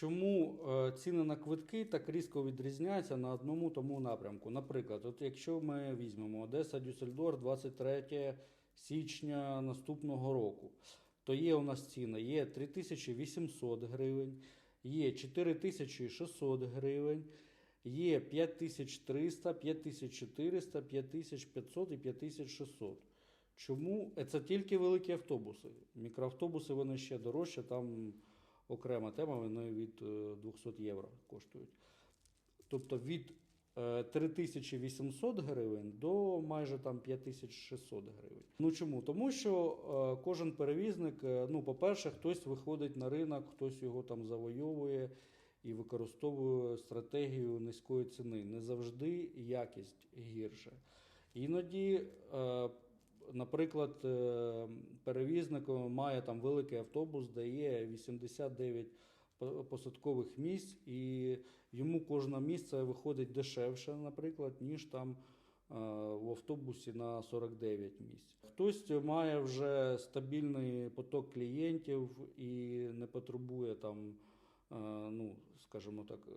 Чому е, ціни на квитки так різко відрізняються на одному тому напрямку? Наприклад, от якщо ми візьмемо Одеса Дюссельдор 23 січня наступного року, то є у нас ціни є 3800 гривень, є 4600 гривень, є 5300, 5400, 5500 і 5600. Чому? Е, Це тільки великі автобуси. Мікроавтобуси вони ще дорожче, там окрема тема, вони від е, 200 євро коштують. Тобто від е, 3800 гривень до майже там 5600 гривень. Ну чому? Тому що е, кожен перевізник, е, ну, по-перше, хтось виходить на ринок, хтось його там завойовує і використовує стратегію низької ціни. Не завжди якість гірше. Іноді, е, наприклад, е, перевізник має там великий автобус, де є 89 посадкових місць, і йому кожне місце виходить дешевше, наприклад, ніж там е, в автобусі на 49 місць. Хтось має вже стабільний поток клієнтів і не потребує там, е, ну, скажімо так,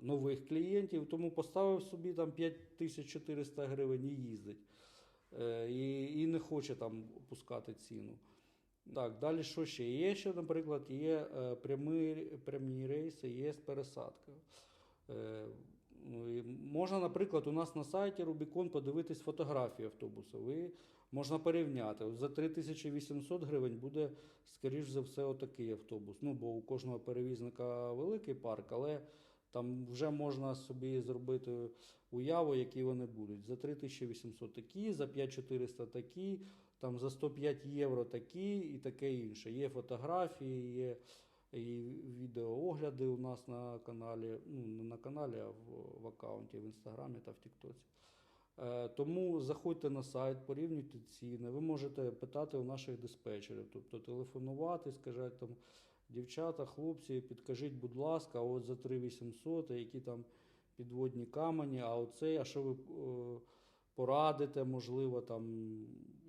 нових клієнтів, тому поставив собі там 5400 гривень і їздить. Е, І, і не хоче там опускати ціну. Так, далі що ще? Є ще, наприклад, є е, прямі, прямі рейси, є з пересадкою. Е, можна, наприклад, у нас на сайті Rubicon подивитись фотографії автобуса. Ви можна порівняти. За 3800 гривень буде, скоріш за все, отакий автобус. Ну, бо у кожного перевізника великий парк, але там вже можна собі зробити уяву, які вони будуть. За 3800 такі, за 5400 такі, там за 105 євро такі і таке інше. Є фотографії, є і відеоогляди у нас на каналі, ну не на каналі, а в, в аккаунті, в інстаграмі та в Тіктоці. Е, Тому заходьте на сайт, порівнюйте ціни. Ви можете питати у наших диспетчерів, тобто телефонувати, скажіть там, дівчата, хлопці, підкажіть, будь ласка, от за 3800, які там підводні камені, а оцей, а що ви е, порадите, можливо, там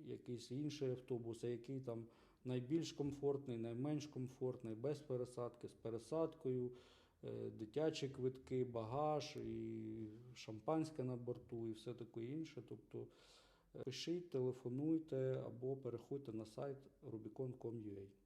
якийсь інший автобус, який там найбільш комфортний, найменш комфортний, без пересадки, з пересадкою, е, дитячі квитки, багаж, і шампанське на борту, і все таке інше. Тобто е, пишіть, телефонуйте або переходьте на сайт rubicon.com.ua.